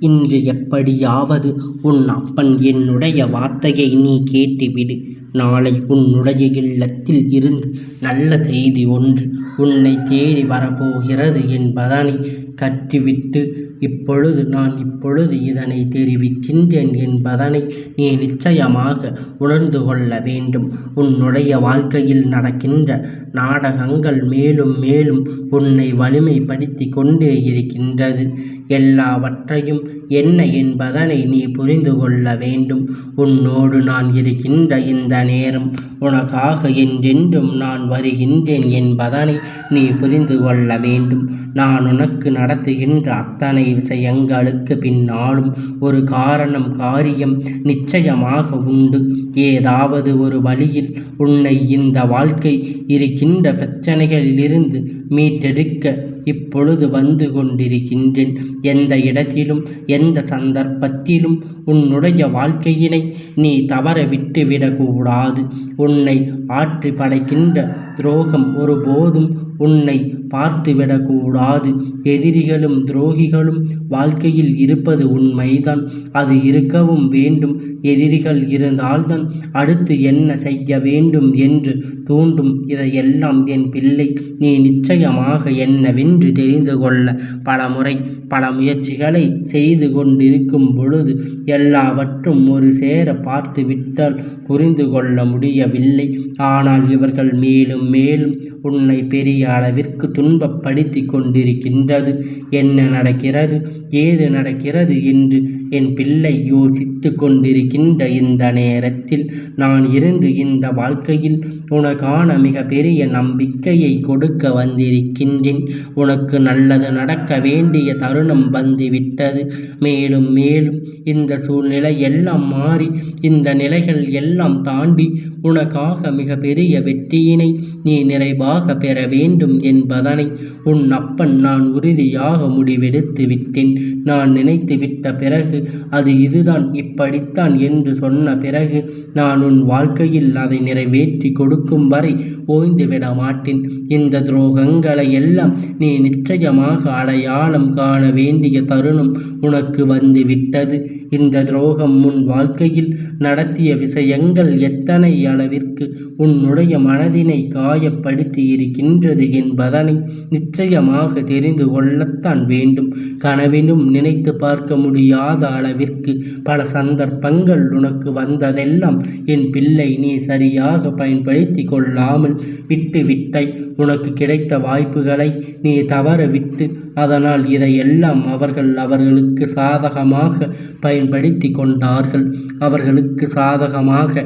இன்று எப்படியாவது உன் அப்பன் என்னுடைய வார்த்தையை நீ கேட்டுவிடு. நாளை உன்னுடைய இல்லத்தில் இருந்து நல்ல செய்தி ஒன்று உன்னை தேடி வரப்போகிறது என்பதனை கற்றுவிட்டு இப்பொழுது நான் இப்பொழுது இதனை தெரிவிக்கின்றேன் என்பதனை நீ நிச்சயமாக உணர்ந்து கொள்ள வேண்டும். உன்னுடைய வாழ்க்கையில் நடக்கின்ற நாடகங்கள் மேலும் மேலும் உன்னை வலிமைப்படுத்தி கொண்டே இருக்கின்றது. எல்லாவற்றையும் என்ன என்பதனை நீ புரிந்து கொள்ள வேண்டும். உன்னோடு நான் இருக்கின்ற இந்த நேரம் உனக்காக என்றென்றும் நான் வருகின்றேன் என்பதனை நீ புரிந்து கொள்ள வேண்டும். நான் உனக்கு நடத்துகின்ற அத்தனை விஷயங்களுக்குப் பின்னாலும் ஒரு காரணம் காரியம் நிச்சயமாக உண்டு. ஏதாவது ஒரு வழியில் உன்னை இந்த வாழ்க்கை இருக்கின்ற பிரச்சனைகளிலிருந்து மீட்டெடுக்க இப்பொழுது வந்து கொண்டிருக்கின்றேன். எந்த இடத்திலும் எந்த சந்தர்ப்பத்திலும் உன்னுடைய வாழ்க்கையினை நீ தவற விட்டுவிடக்கூடாது உன்னை ஆற்றி படைக்கின்ற துரோகம் ஒருபோதும் உன்னை பார்த்துவிடக்கூடாது எதிரிகளும் துரோகிகளும் வாழ்க்கையில் இருப்பது உண்மைதான். அது இருக்கவும் வேண்டும். எதிரிகள் இருந்தால்தான் அடுத்து என்ன செய்ய வேண்டும் என்று தூண்டும் இதையெல்லாம் என் பிள்ளை நீ நிச்சயமாக என்னவென்று தெரிந்து கொள்ள பலமுறை பல முயற்சிகளை செய்து கொண்டிருக்கும் பொழுது எல்லாவற்றும் ஒரு சேரப் பார்த்துவிட்டால் புரிந்து கொள்ள முடியவில்லை. ஆனால் இவர்கள் மேலும் மேலும் உன்னை பெரிய அளவிற்கு துன்பப்படுத்திக் கொண்டிருக்கின்றது. என்ன நடக்கிறது ஏது நடக்கிறது என்று என் பிள்ளை யோசித்து கொண்டிருக்கின்ற இந்த நேரத்தில் நான் இருந்து இந்த வாழ்க்கையில் உனக்கான மிக பெரிய நம்பிக்கையை கொடுக்க வந்திருக்கின்றேன். உனக்கு நல்லது நடக்க வேண்டிய தருணம் வந்துவிட்டது. மேலும் மேலும் இந்த சூழ்நிலை எல்லாம் மாறி இந்த நிலைகள் எல்லாம் தாண்டி உனக்காக மிக பெரிய வெற்றியினை நீ நிறைவாக பெற வேண்டும் என்பதால் அதனை உன் அப்பன் நான் உறுதியாக முடிவெடுத்து விட்டேன். நான் நினைத்து விட்ட பிறகு அது இதுதான் இப்படித்தான் என்று சொன்ன பிறகு நான் உன் வாழ்க்கையில் அதை நிறைவேற்றி கொடுக்கும் வரை ஓய்ந்துவிட மாட்டேன். இந்த துரோகங்களை எல்லாம் நீ நிச்சயமாக அடையாளம் காண வேண்டிய தருணம் உனக்கு வந்து விட்டது இந்த துரோகம் உன் வாழ்க்கையில் நடத்திய விஷயங்கள் எத்தனை அளவிற்கு உன்னுடைய மனதினை காயப்படுத்தி இருக்கின்றது என்பதனை நிச்சயமாக தெரிந்து கொள்ளத்தான் வேண்டும். கனவினும் நினைத்து பார்க்க முடியாத அளவிற்கு பல சந்தர்ப்பங்கள் உனக்கு வந்ததெல்லாம் என் பிள்ளை நீ சரியாக பயன்படுத்தி கொள்ளாமல் விட்டுவிட்டாய். உனக்கு கிடைத்த வாய்ப்புகளை நீ தவறவிட்டு அதனால் இதையெல்லாம் அவர்கள் அவர்களுக்கு சாதகமாக பயன்படுத்திக் கொண்டார்கள். அவர்களுக்கு சாதகமாக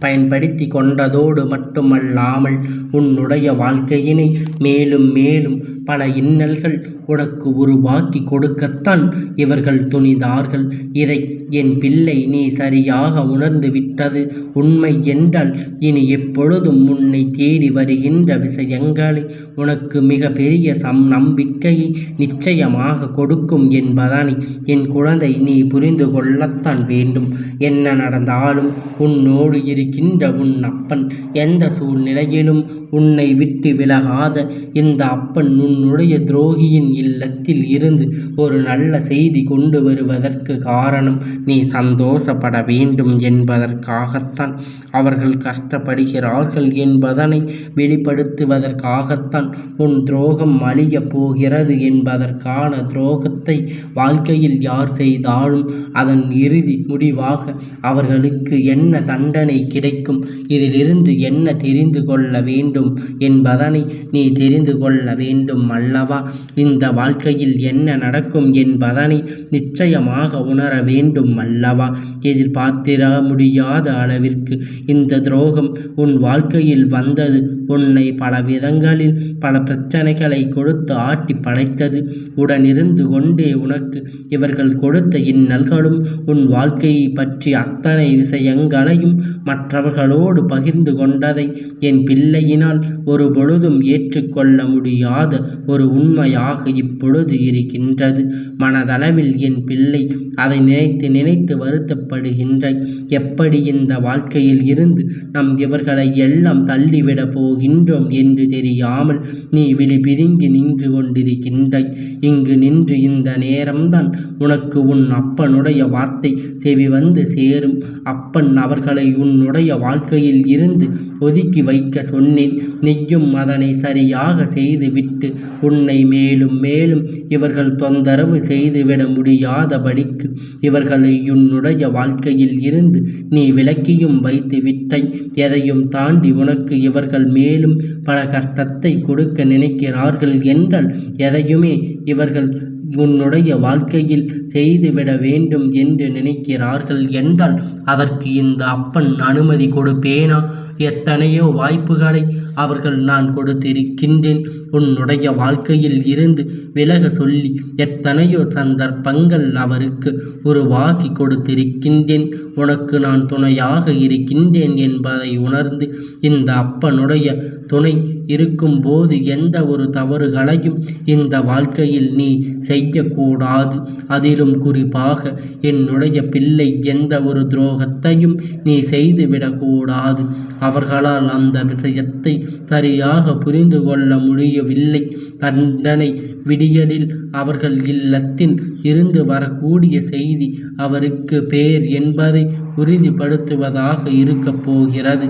பயன்படுத்திக் கொண்டதோடு மட்டுமல்லாமல் உன்னுடைய வாழ்க்கையினை மேலும் மேலும் பல இன்னல்கள் உனக்கு உருவாக்கி கொடுக்கத்தான் இவர்கள் துணிந்தார்கள். இதை என் பிள்ளை நீ சரியாக உணர்ந்து விட்டது உண்மை என்றால் இனி எப்பொழுதும் உன்னை தேடி வருகின்ற விஷயங்களை உனக்கு மிக பெரிய நம்பிக்கையை நிச்சயமாக கொடுக்கும் என்பதனை என் குழந்தை நீ புரிந்து கொள்ளத்தான் வேண்டும். என்ன நடந்தாலும் உன்னோடு இருக்கின்ற உன் அப்பன் எந்த சூழ்நிலையிலும் உன்னை விட்டு விலகாத இந்த அப்பன் உன்னுடைய துரோகியின் இல்லத்தில் இருந்து ஒரு நல்ல செய்தி கொண்டு வருவதற்கு காரணம் நீ சந்தோஷப்பட வேண்டும் என்பதற்காகத்தான். அவர்கள் கஷ்டப்படுகிறார்கள் என்பதனை வெளிப்படுத்துவதற்காகத்தான். உன் துரோகம் அழியப் போகிறது என்பதற்கான துரோகத்தை வாழ்க்கையில் யார் செய்தாலும் அதன் இறுதி முடிவாக அவர்களுக்கு என்ன தண்டனை கிடைக்கும் இதிலிருந்து என்ன தெரிந்து கொள்ள வேண்டும் என்பதனை நீ தெரிந்து கொள்ள வேண்டும் அல்லவா? இந்த வாழ்க்கையில் என்ன நடக்கும் என்பதனை நிச்சயமாக உணர வேண்டும் அல்லவா? எதிர்பார்த்திட முடியாத அளவிற்கு இந்த துரோகம் உன் வாழ்க்கையில் வந்தது உன்னை பல விதங்களில் பல பிரச்சனைகளை கொடுத்து ஆட்டிப் படைத்தது. உடனிருந்து கொண்டே உனக்கு இவர்கள் கொடுத்த இந்நல்களும் உன் வாழ்க்கையைப் பற்றி அத்தனை விஷயங்களையும் மற்றவர்களோடு பகிர்ந்து கொண்டதை என் பிள்ளையினால் என்னால் ஒரு பொழுதும் ஏற்றுக்கொள்ள முடியாத ஒரு உண்மையாக இப்பொழுது இருக்கின்றது. மனதளவில் என் பிள்ளை அதை நினைத்து நினைத்து வருத்தப்படுகின்றாய். எப்படி இந்த வாழ்க்கையில் இருந்து நம் இவர்களை எல்லாம் தள்ளிவிட போகின்றோம் என்று தெரியாமல் நீ விழி பிரிங்கி நின்று கொண்டிருக்கின்றாய். இங்கு நின்று இந்த நேரம்தான் உனக்கு உன் அப்பனுடைய வார்த்தை செவி வந்து சேரும். அப்பன் அவர்களை உன்னுடைய வாழ்க்கையில் இருந்து ஒதுக்கி வைக்க சொன்னேன். நீயும் அதனை சரியாக செய்துவிட்டு உன்னை மேலும் மேலும் இவர்கள் தொந்தரவு செய்துவிட முடியாதபடிக்கு இவர்களை உன்னுடைய வாழ்க்கையில் இருந்து நீ விலக்கியும் வைத்து விட்டை எதையும் தாண்டி உனக்கு இவர்கள் மேலும் பல கஷ்டத்தை கொடுக்க நினைக்கிறார்கள் என்றால் எதையுமே இவர்கள் உன்னுடைய வாழ்க்கையில் செய்துவிட வேண்டும் என்று நினைக்கிறார்கள் என்றால் அதற்கு இந்த அப்பன் அனுமதி கொடுப்பேனா? எத்தனையோ வாய்ப்புகளை அவர்கள் நான் கொடுத்திருக்கின்றேன். உன்னுடைய வாழ்க்கையில் இருந்து விலக சொல்லி எத்தனையோ சந்தர்ப்பங்கள் அவருக்கு உருவாக்கி கொடுத்திருக்கின்றேன். உனக்கு நான் துணையாக இருக்கின்றேன் என்பதை உணர்ந்து இந்த அப்பனுடைய துணை இருக்கும்போது எந்த ஒரு தவறுகளையும் இந்த வாழ்க்கையில் நீ செய்யக்கூடாது. அதிலும் குறிப்பாக என்னுடைய பிள்ளை எந்த ஒரு துரோகத்தையும் நீ செய்துவிடக்கூடாது. அவர்களால் அந்த விஷயத்தை சரியாக புரிந்து கொள்ள முடியவில்லை. தண்டனை விடியலில் அவர்கள் இல்லத்தில் இருந்து வரக்கூடிய செய்தி அவருக்கு பேர் என்பதை உறுதிப்படுத்துவதாக இருக்கப் போகிறது.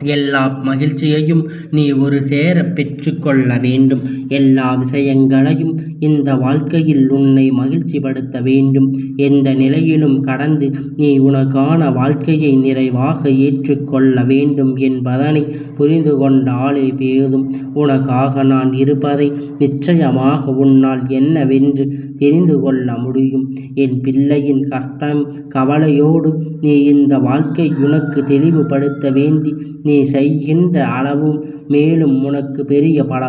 எல்லா மகிழ்ச்சியையும் நீ ஒரு சேர பெற்றுக்கொள்ள வேண்டும். எல்லா விஷயங்களையும் இந்த வாழ்க்கையில் உன்னை மகிழ்ச்சிப்படுத்த வேண்டும். எந்த நிலையிலும் கடந்து நீ உனக்கான வாழ்க்கையை நிறைவாக ஏற்றுக்கொள்ள வேண்டும் என்பதனை புரிந்து கொண்டாலே பேதும். உனக்காக நான் இருப்பதை நிச்சயமாக உன்னால் என்னவென்று தெரிந்து கொள்ள முடியும். என் பிள்ளையின் கஷ்டம் கவலையோடு நீ இந்த வாழ்க்கை உனக்கு தெளிவுபடுத்த வேண்டி நீ செய்கின்ற அளவும் மேலும் உனக்கு பெரிய பல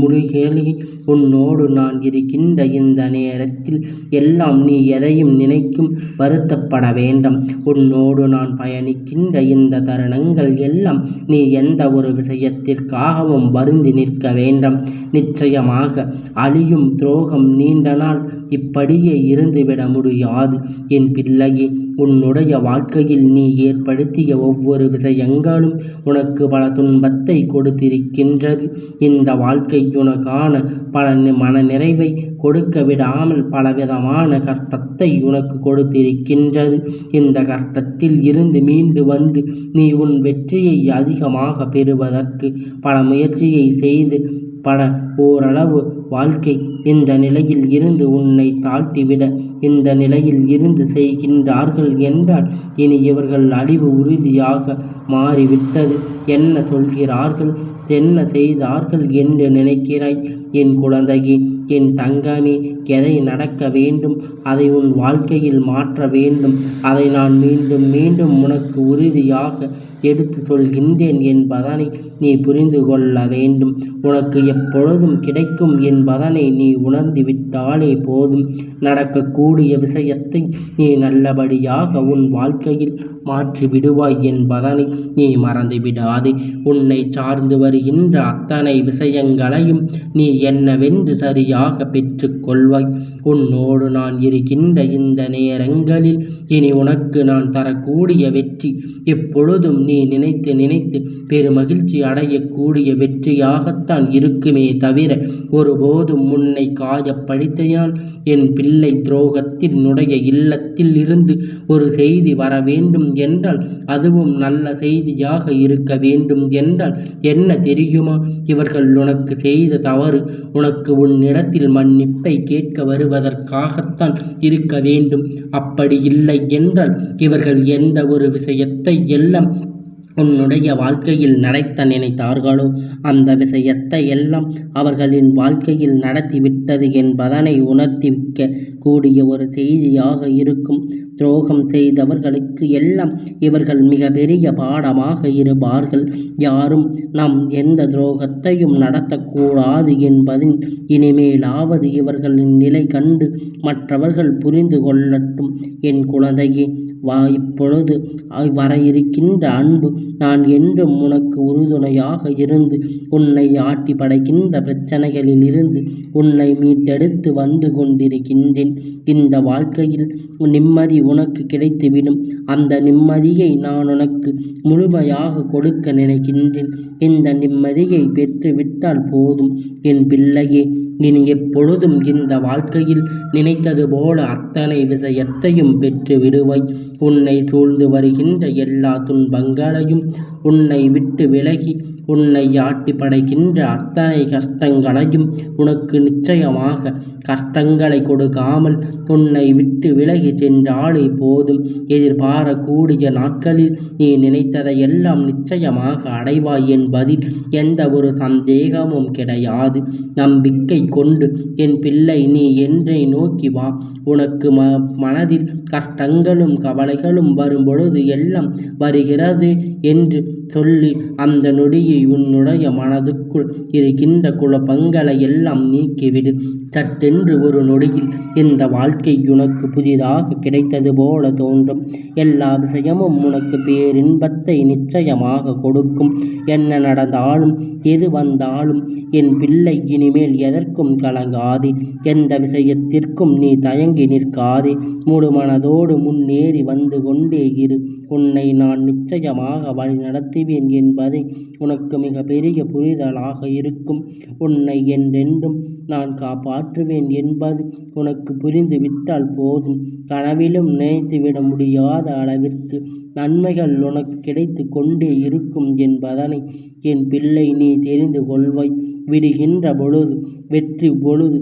முறைகளை உன்னோடு நான் இருக்கின்ற இந்த நேரத்தில் எல்லாம் நீ எதையும் நினைக்கும் வருத்தப்பட வேண்டாம். உன்னோடு நான் பயணிக்கின்ற இந்த தருணங்கள் எல்லாம் நீ எந்த ஒரு விஷயத்திற்காகவும் வருந்தி நிற்க வேண்டாம். நிச்சயமாக அழியும் துரோகம் நீண்ட நாள் இப்படியே இருந்துவிட முடியாது. என் பிள்ளையே உன்னுடைய வாழ்க்கையில் நீ ஏற்படுத்திய ஒவ்வொரு விஷயங்களும் உனக்கு பல துன்பத்தை கொடுத்திருக்கின்றது. இந்த வாழ்க்கை உனக்கான பல மன நிறைவை கொடுக்க விடாமல் பலவிதமான கஷ்டத்தை உனக்கு கொடுத்திருக்கின்றது. இந்த கஷ்டத்தில் இருந்து மீண்டு வந்து நீ உன் வெற்றியை அதிகமாக பெறுவதற்கு பல முயற்சியை செய்து பட ஓரளவு வாழ்க்கை. இந்த நிலையில் இருந்து உன்னை தாழ்த்திவிட இந்த நிலையில் இருந்து செய்கின்றார்கள் என்றால் இனி இவர்கள் அழிவு உறுதியாக மாறிவிட்டது. என்ன சொல்கிறார்கள்? என்ன செய்தார்கள் என்று நினைக்கிறாய்? என் குழந்தையே என் தங்கமே எதை நடக்க வேண்டும் அதை உன் வாழ்க்கையில் மாற்ற வேண்டும் அதை நான் மீண்டும் மீண்டும் உனக்கு உறுதியாக எடுத்து சொல்கின்றேன் என்பதனை நீ புரிந்து கொள்ள வேண்டும். உனக்கு எப்பொழுதும் கிடைக்கும் என்பதனை நீ உணர்ந்து விட்டாலே போதும். நடக்கக்கூடிய விஷயத்தை நீ நல்லபடியாக உன் வாழ்க்கையில் மாற்றி விடுவாய் என்பதனை நீ மறந்துவிடாதே. உன்னை சார்ந்து வருகின்ற அத்தனை விஷயங்களையும் நீ என்னவென்று சரியாக பெற்றுக்கொள்வாய் உன்னோடு நான் இருக்கின்ற இந்த நேரங்களில் இனி உனக்கு நான் தரக்கூடிய வெற்றி எப்பொழுதும் நீ நினைத்து நினைத்து பெருமகிழ்ச்சி அடையக்கூடிய வெற்றியாகத்தான் இருக்குமே தவிர ஒருபோதும் உன்னை காயப்படுத்தினால் என் பிள்ளை துரோகத்தில் நுடைய இல்லத்தில் இருந்து ஒரு செய்தி வர வேண்டும் என்றால் அதுவும் நல்ல செய்தியாக இருக்க வேண்டும் என்றால் என்ன தெரியுமா? இவர்கள் உனக்கு செய்த தவறு உனக்கு உன்னிடத்தில் மன்னிப்பை கேட்க வருவதற்காகத்தான் இருக்க வேண்டும். அப்படி இல்லை என்றால் இவர்கள் எந்த ஒரு விஷயத்தை எல்லாம் உன்னுடைய வாழ்க்கையில் நடத்த நினைத்தார்களோ? அந்த விஷயத்தை எல்லாம் அவர்களின் வாழ்க்கையில் நடத்திவிட்டது என்பதனை உணர்த்திவிக்க கூடிய ஒரு செய்தியாக இருக்கும். துரோகம் செய்தவர்களுக்கு எல்லாம் இவர்கள் மிக பெரிய பாடமாக இருப்பார்கள். யாரும் நாம் எந்த துரோகத்தையும் நடத்தக்கூடாது என்பதின் இனிமேலாவது இவர்களின் நிலை கண்டு மற்றவர்கள் புரிந்து கொள்ளட்டும். என் குழந்தையே வா இப்பொழுது வர இருக்கின்ற அன்பு நான் என்றும் உனக்கு உறுதுணையாக இருந்து உன்னை ஆட்டி படைக்கின்ற பிரச்சனைகளில் இருந்து உன்னை மீட்டெடுத்து வந்து கொண்டிருக்கின்றேன். இந்த வாழ்க்கையில் நிம்மதி உனக்கு கிடைத்துவிடும். அந்த நிம்மதியை நான் உனக்கு முழுமையாக கொடுக்க நினைக்கின்றேன். இந்த நிம்மதியை பெற்றுவிட்டால் போதும். என் பிள்ளையே இனி எப்பொழுதும் இந்த வாழ்க்கையில் நினைத்தது போல அத்தனை விஷயத்தையும் பெற்று விடுவாய் உன்னை சூழ்ந்து வருகின்ற எல்லா துன்பங்களையும் உன்னை விட்டு விலகி உன்னை ஆட்டி படைக்கின்ற அத்தனை கஷ்டங்களையும் உனக்கு நிச்சயமாக கஷ்டங்களை கொடுக்காமல் உன்னை விட்டு விலகி சென்றாலே போதும். எதிர்பாரக்கூடிய நாட்களில் நீ நினைத்ததை எல்லாம் நிச்சயமாக அடைவாய் என்பதில் எந்த ஒரு சந்தேகமும் கிடையாது. நம்பிக்கை கொண்டு என் பிள்ளை நீ என்றை நோக்கி வா. உனக்கு ம மனதில் கஷ்டங்களும் கவலைகளும் வரும்பொழுது எல்லாம் வருகிறது என்று சொல்லி அந்த நொடியை உன்னுடைய மனதுக்குள் இருக்கின்ற குழப்பங்களை எல்லாம் நீக்கிவிடு. சட்டென்று ஒரு நொடியில் இந்த வாழ்க்கை உனக்கு புதிதாக கிடைத்தது போல தோன்றும். எல்லா விஷயமும் உனக்கு பேரின்பத்தை நிச்சயமாக கொடுக்கும். என்ன நடந்தாலும் எது வந்தாலும் என் பிள்ளை இனிமேல் எதற்கும் கலங்காதே. எந்த விஷயத்திற்கும் நீ தயங்கி நிற்காதே. முழுமனதோடு முன்னேறி வந்து கொண்டே இரு. உன்னை நான் நிச்சயமாக வழி நடத்துவேன் என்பதை உனக்கு மிக பெரிய புரிதலாக இருக்கும். உன்னை என்றென்றும் நான் காப்பாற்றுவேன் என்பது உனக்கு புரிந்து விட்டால் போதும். கனவிலும் நினைத்துவிட முடியாத அளவிற்கு நன்மைகள் உனக்கு கிடைத்து கொண்டே இருக்கும் என்பதனை என் பிள்ளை நீ தெரிந்து கொள்வாய். விடுகின்ற பொழுது வெற்றி பொழுது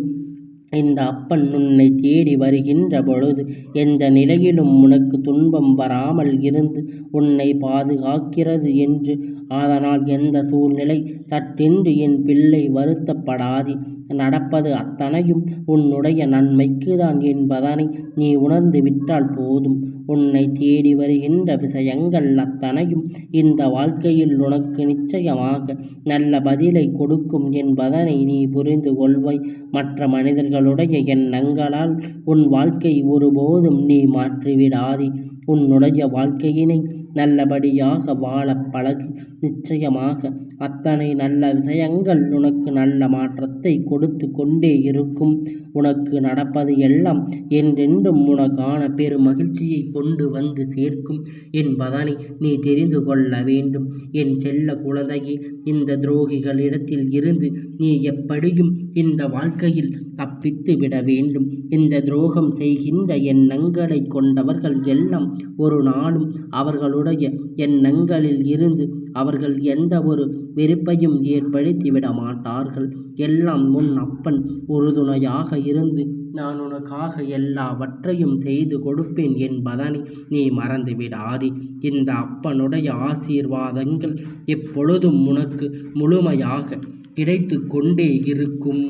இந்த அப்பன் உன்னை தேடி வருகின்ற பொழுது எந்த நிலையிலும் உனக்கு துன்பம் வராமல் இருந்து உன்னை பாதுகாக்கிறது என்று. அதனால் எந்த சூழ்நிலை சட்டென்று என் பிள்ளை வருத்தப்படாதே. நடப்பது அத்தனையும் உன்னுடைய நன்மைக்குதான் என்பதனை நீ உணர்ந்து விட்டால் போதும். உன்னை தேடி வருகின்ற விஷயங்கள் அத்தனையும் இந்த வாழ்க்கையில் உனக்கு நிச்சயமாக நல்ல பதிலை கொடுக்கும் என்பதனை நீ புரிந்து கொள்வாய். மற்ற மனிதர்கள் மனிதர்களுடைய எண்ணங்களால் உன் வாழ்க்கை ஒருபோதும் நீ மாற்றிவிடாதே. உன்னுடைய வாழ்க்கையினை நல்லபடியாக வாழ பழகு நிச்சயமாக அத்தனை நல்ல விஷயங்கள் உனக்கு நல்ல மாற்றத்தை கொடுத்து கொண்டே இருக்கும். உனக்கு நடப்பது எல்லாம் என்றென்றும் உனக்கான பெரும் மகிழ்ச்சியை கொண்டு வந்து சேர்க்கும் என்பதனை நீ தெரிந்து கொள்ள வேண்டும். என் செல்ல குழந்தையே இந்த துரோகிகளிடத்தில் இருந்து நீ எப்படியும் இந்த வாழ்க்கையில் தப்பித்து விட வேண்டும். இந்த துரோகம் செய்கின்ற எண்ணங்களை கொண்டவர்கள் எல்லாம் ஒரு நாளும் அவர்களுடன் அவர்களுடைய எண்ணங்களில் இருந்து அவர்கள் எந்த ஒரு வெறுப்பையும் ஏற்படுத்திவிட மாட்டார்கள். எல்லாம் உன் அப்பன் உறுதுணையாக இருந்து நான் உனக்காக எல்லாவற்றையும் செய்து கொடுப்பேன் என்பதனை நீ மறந்து விடாதே இந்த அப்பனுடைய ஆசீர்வாதங்கள் எப்பொழுதும் உனக்கு முழுமையாக கிடைத்து கொண்டே இருக்கும்.